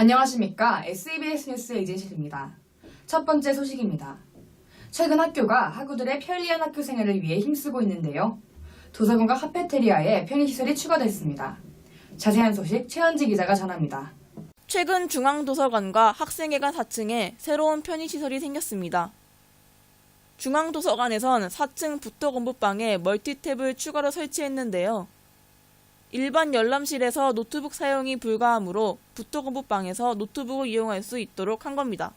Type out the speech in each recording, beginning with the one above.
안녕하십니까. SBS 뉴스의 이진실입니다. 첫 번째 소식입니다. 최근 학교가 학우들의 편리한 학교 생활을 위해 힘쓰고 있는데요. 도서관과 카페테리아에 편의시설이 추가됐습니다. 자세한 소식 최현지 기자가 전합니다. 최근 중앙도서관과 학생회관 4층에 새로운 편의시설이 생겼습니다. 중앙도서관에선 4층 부토건부방에 멀티탭을 추가로 설치했는데요. 일반 열람실에서 노트북 사용이 불가하므로 부토건부방에서 노트북을 이용할 수 있도록 한 겁니다.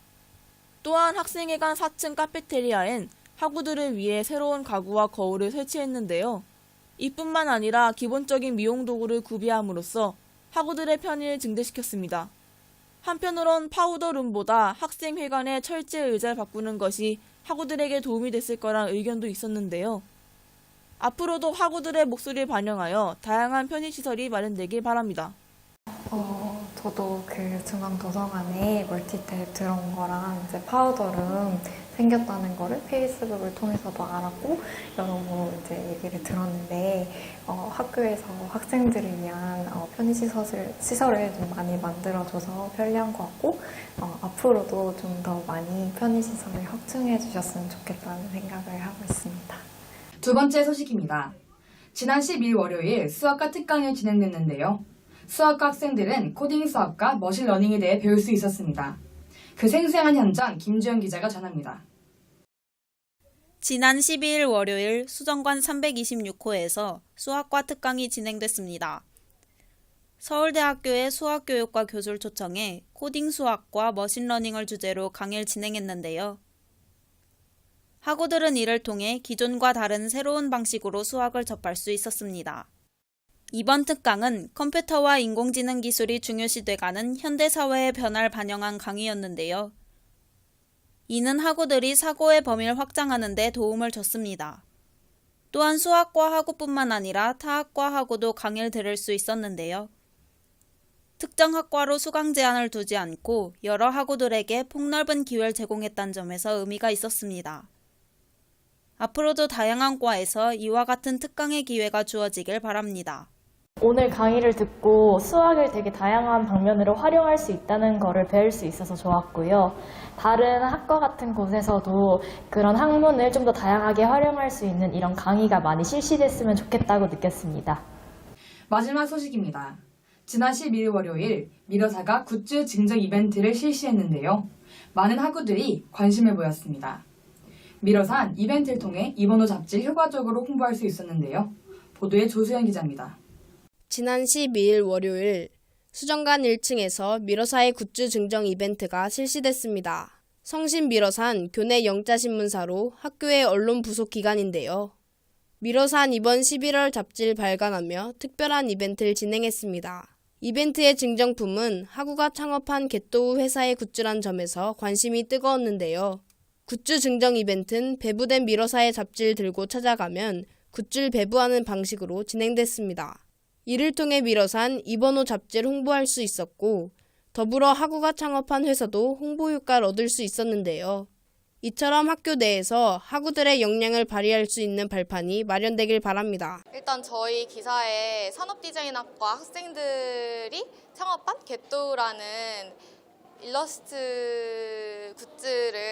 또한 학생회관 4층 카페테리아엔 학우들을 위해 새로운 가구와 거울을 설치했는데요. 이뿐만 아니라 기본적인 미용 도구를 구비함으로써 학우들의 편의를 증대시켰습니다. 한편으론 파우더룸보다 학생회관의 철제 의자를 바꾸는 것이 학우들에게 도움이 됐을 거란 의견도 있었는데요. 앞으로도 학우들의 목소리를 반영하여 다양한 편의시설이 마련되길 바랍니다. 어, 저도 그 중앙 도서관에 멀티탭 들어온 거랑 이제 파우더룸 생겼다는 거를 페이스북을 통해서도 알았고 여러모로 이제 얘기를 들었는데 어, 학교에서 학생들을 위한 어, 편의시설을 시설을 좀 많이 만들어줘서 편리한 것 같고 어, 앞으로도 좀 더 많이 편의시설을 확충해 주셨으면 좋겠다는 생각을 하고 있습니다. 두 번째 소식입니다. 지난 12일 월요일 수학과 특강이 진행됐는데요. 수학과 학생들은 코딩 수학과 머신러닝에 대해 배울 수 있었습니다. 그 생생한 현장 김주현 기자가 전합니다. 지난 12일 월요일 수정관 326호에서 수학과 특강이 진행됐습니다. 서울대학교의 수학교육과 교수를 초청해 코딩 수학과 머신러닝을 주제로 강의를 진행했는데요. 학우들은 이를 통해 기존과 다른 새로운 방식으로 수학을 접할 수 있었습니다. 이번 특강은 컴퓨터와 인공지능 기술이 중요시돼가는 현대사회의 변화를 반영한 강의였는데요. 이는 학우들이 사고의 범위를 확장하는 데 도움을 줬습니다. 또한 수학과 학우뿐만 아니라 타학과 학우도 강의를 들을 수 있었는데요. 특정 학과로 수강 제한을 두지 않고 여러 학우들에게 폭넓은 기회를 제공했다는 점에서 의미가 있었습니다. 앞으로도 다양한 과에서 이와 같은 특강의 기회가 주어지길 바랍니다. 오늘 강의를 듣고 수학을 되게 다양한 방면으로 활용할 수 있다는 것을 배울 수 있어서 좋았고요. 다른 학과 같은 곳에서도 그런 학문을 좀 더 다양하게 활용할 수 있는 이런 강의가 많이 실시됐으면 좋겠다고 느꼈습니다. 마지막 소식입니다. 지난 12일 월요일 미러사가 굿즈 증정 이벤트를 실시했는데요. 많은 학우들이 관심을 보였습니다. 미러산 이벤트를 통해 이번호 잡지를 효과적으로 홍보할 수 있었는데요. 보도에 조수현 기자입니다. 지난 12일 월요일 수정관 1층에서 미러사의 굿즈 증정 이벤트가 실시됐습니다. 성신 미러산 교내 영자신문사로 학교의 언론 부속 기관인데요. 미러산 이번 11월 잡지를 발간하며 특별한 이벤트를 진행했습니다. 이벤트의 증정품은 학우가 창업한 개또우 회사의 굿즈란 점에서 관심이 뜨거웠는데요. 굿즈 증정 이벤트는 배부된 미러사의 잡지를 들고 찾아가면 굿즈를 배부하는 방식으로 진행됐습니다. 이를 통해 미러산 이번호 잡지를 홍보할 수 있었고 더불어 학우가 창업한 회사도 홍보 효과를 얻을 수 있었는데요. 이처럼 학교 내에서 학우들의 역량을 발휘할 수 있는 발판이 마련되길 바랍니다. 일단 저희 기사에 산업디자인학과 학생들이 창업한 겟도우라는 일러스트 굿즈를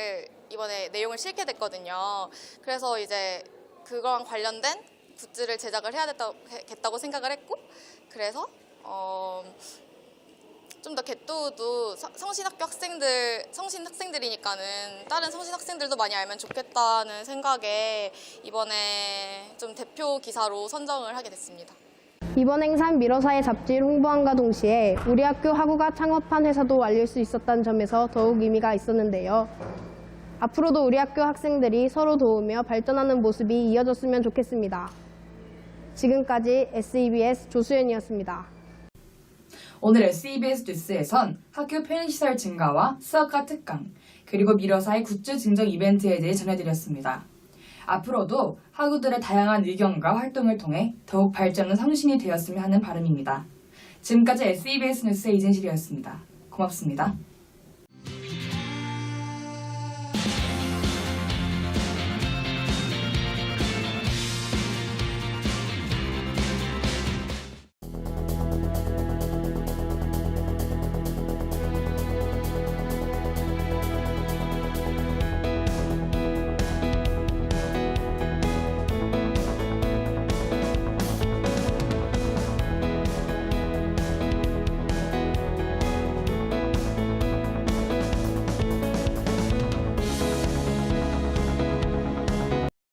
이번에 내용을 실게 됐거든요. 그래서 이제 그거랑 관련된 굿즈를 제작을 해야 겠다고 생각을 했고 그래서 어, 좀더 서- 성신학교 학생들 성신 학생들이니까는 다른 성신 학생들도 많이 알면 좋겠다는 생각에 이번에 좀 대표 기사로 선정을 하게 됐습니다. 이번 행사는 미러사의 잡지를 홍보함과 동시에 우리 학교 학우가 창업한 회사도 알릴 수 있었다는 점에서 더욱 의미가 있었는데요. 앞으로도 우리 학교 학생들이 서로 도우며 발전하는 모습이 이어졌으면 좋겠습니다. 지금까지 SEBS 조수연이었습니다. 오늘 SEBS 뉴스에선 학교 편의시설 증가와 수학과 특강, 그리고 미러사의 굿즈 증정 이벤트에 대해 전해드렸습니다. 앞으로도 학우들의 다양한 의견과 활동을 통해 더욱 발전하는 성신이 되었으면 하는 바람입니다. 지금까지 SEBS 뉴스의 이진실이었습니다. 고맙습니다.